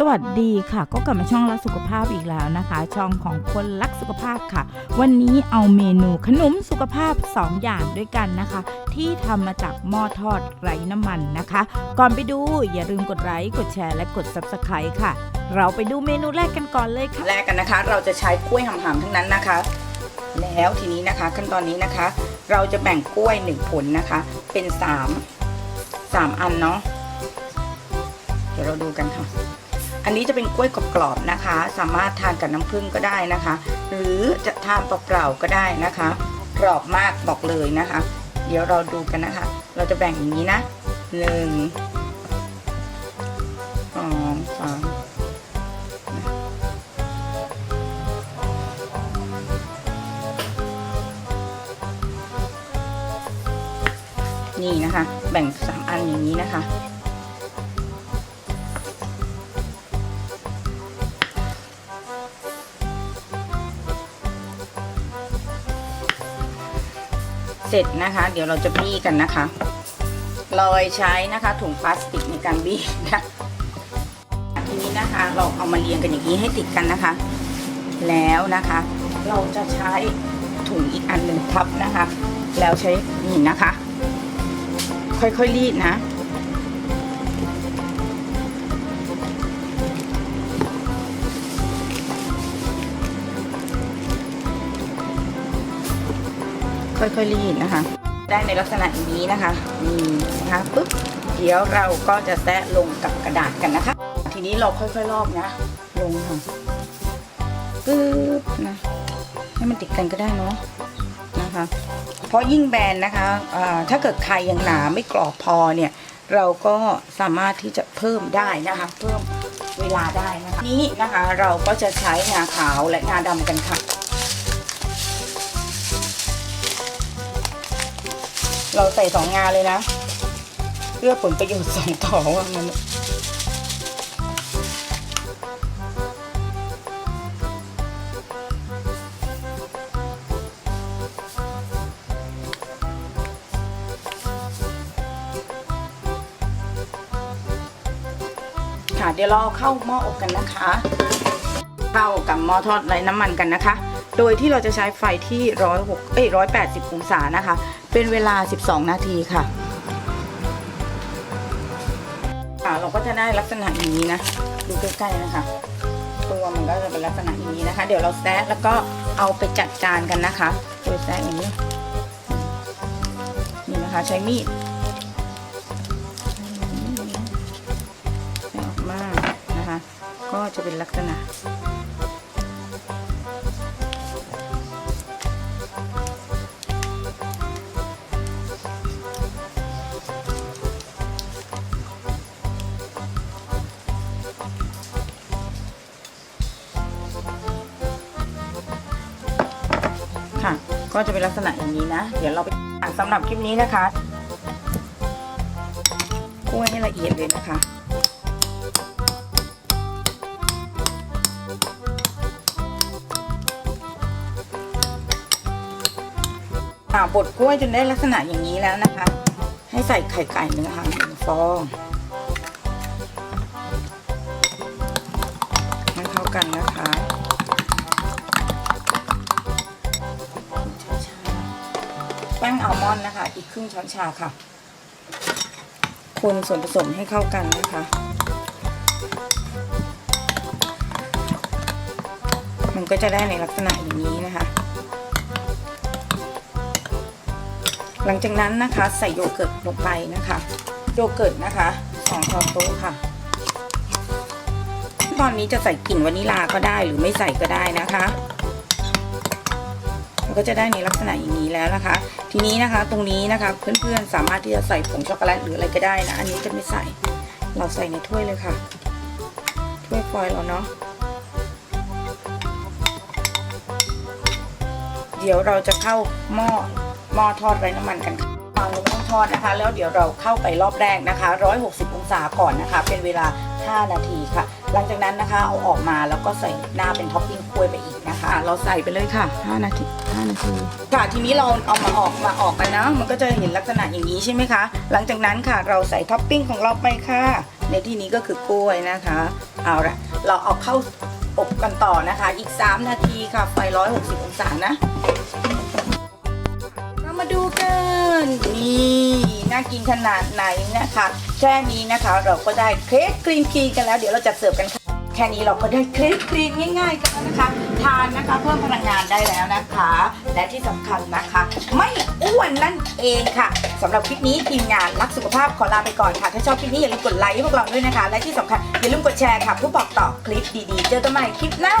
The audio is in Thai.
สวัสดีค่ะ ก็กลับมาช่องรักสุขภาพอีกแล้วนะคะ ช่องของคนรักสุขภาพค่ะ วันนี้เอาเมนูขนมสุขภาพ 2 อย่างด้วยกันนะคะ ที่ทำมาจากหม้อทอดไร้น้ำมันนะคะ ก่อนไปดูอย่าลืมกดไลค์กดแชร์และกด Subscribe ค่ะ เราไปดูเมนูแรกกันก่อนเลยค่ะแรกกันนะคะ เราจะใช้กล้วยหำๆทั้งนั้นนะคะ แล้วทีนี้นะคะขั้นตอนนี้นะคะ เราจะแบ่งกล้วยหนึ่งผลนะคะ เป็นสามสามอันเนาะเดี๋ยวเราดูกันค่ะ อันนี้จะเป็นกล้วยกรอบๆนะคะ สามารถทานกับน้ำผึ้งก็ได้นะคะ หรือจะทานเปล่าๆก็ได้นะคะกรอบมากบอกเลยนะคะ เดี๋ยวเราดูกันนะคะ เราจะแบ่งอย่างนี้นะหนึ่งสองสามนี่นะคะ แบ่งสามอันอย่างนี้นะคะ เสร็จนะคะ เดี๋ยวเราจะบี้กันนะคะลอยใช้นะคะถุงพลาสติกในการบี้นะทีนี้นะคะเราเอามาเรียงกันอย่างนี้ให้ติดกันนะคะ แล้วนะคะ เราจะใช้ถุงอีกอันหนึ่งทับนะคะ แล้วใช้นี่นะคะ ค่อยๆรีดนะ ค่อยๆรีดนะคะ ได้ในลักษณะนี้นะคะนี่นะคะปุ๊บเดี๋ยวเราก็จะแตะลงกับกระดาษกันนะคะ ทีนี้เราค่อยๆลอกนะ ลงค่ะปึ๊บนะให้มันติดกันก็ได้เนาะนะคะ เพราะยิ่งแบนนะคะถ้าเกิดใครยังหนาไม่กรอบพอเนี่ย เราก็สามารถที่จะเพิ่มได้นะคะ เพิ่มเวลาได้นะคะนี้นะคะเราก็จะใช้งาขาวและงาดำกันค่ะ เราใส่สองงาเลยนะ เพื่อผลประโยชน์สองต่อว่ามันค่ะเดี๋ยวเราเอาเข้าหม้ออบกันนะคะ เข้ากับหม้อทอดไร้น้ำมันกันนะคะ โดยที่เราจะใช้ไฟที่ร้อยหกเอ้ยร้อยแปดสิบองศานะคะ เป็นเวลา12นาทีค่ะค่ะเราก็จะได้ลักษณะอย่างนี้นะดูใกล้ๆนะคะ ตัวมันก็จะเป็นลักษณะอย่างนี้นะคะ เดี๋ยวเราแซะแล้วก็เอาไปจัดจานกันนะคะโดยแซะอย่างนี้นี่นะคะใช้มีดให้ออกมานะคะ ก็จะเป็นลักษณะ ค่ะ ก็จะเป็นลักษณะอย่างนี้นะ เดี๋ยวเราไปอะสำหรับคลิปนี้นะคะกล้วยให้ละเอียดเลยนะคะ่าบดกล้วยจนได้ลักษณะอย่างนี้แล้วนะคะ ให้ใส่ไข่ไก่หนึ่งค่ะหนึ่งฟองให้เข้ากันนะคะ แป้งอัลมอนด์นะคะ อีกครึ่งช้อนชาค่ะ คนส่วนผสมให้เข้ากันนะคะ มันก็จะได้ในลักษณะอย่างนี้นะคะ หลังจากนั้นนะคะใส่โยเกิร์ตลงไปนะคะ โยเกิร์ตนะคะสองช้อนโต๊ะค่ะตอนนี้จะใส่กลิ่นวานิลาก็ได้หรือไม่ใส่ก็ได้นะคะ ก็จะได้ในลักษณะอย่างนี้แล้วนะคะ ทีนี้นะคะตรงนี้นะคะเพื่อนๆสามารถที่จะใส่ผงช็อกโกแลตหรืออะไรก็ได้นะ อันนี้จะไม่ใส่เราใส่ในถ้วยเลยค่ะ ถ้วยฟอยล์เราเนาะเดี๋ยวเราจะเข้าหม้อหม้อทอดไร้น้ำมันกันค่ะเราไม่ต้อง ทอดนะคะ แล้วเดี๋ยวเราเข้าไปรอบแรกนะคะ 160 องศาก่อนนะคะ เป็นเวลา 5 นาทีค่ะ หลังจากนั้นนะคะเอาออกมาแล้วก็ใส่หน้าเป็นท็อปปิ้งกล้วยไปอีกนะคะ เราใส่ไปเลยค่ะ 5 นาที 5 นาที ค่ะ ทีนี้เราเอามาออกมาออกกันนะ มันก็จะเห็นลักษณะอย่างนี้ใช่ไหมคะ หลังจากนั้นค่ะเราใส่ท็อปปิ้งของเราไปค่ะ ในที่นี้ก็คือกล้วยนะคะ เอาละเราเอาเข้าอบกันต่อนะคะ อีก 3 นาทีค่ะ ไฟ 160 องศานะเรามา ดูกัน นี่น่ากินขนาดไหนนะคะ แค่นี้นะคะเราก็ได้เครปกรีนทีกันแล้ว เดี๋ยวเราจะเสิร์ฟกันค่ะแค่นี้เราก็ได้เครปกรีนง่ายๆกันแล้วนะคะ ทานนะคะเพิ่มพลังงานได้แล้วนะคะ และที่สำคัญนะคะ ไม่อ้วนนั่นเองค่ะสำหรับคลิปนี้ทีมงานรักสุขภาพขอลาไปก่อนค่ะ ถ้าชอบคลิปนี้อย่าลืมกดไลค์ให้พวกเราด้วยนะคะ และที่สำคัญอย่าลืมกดแชร์ค่ะเพื่อบอกต่อคลิปดีๆ เจอกันใหม่คลิปหน้า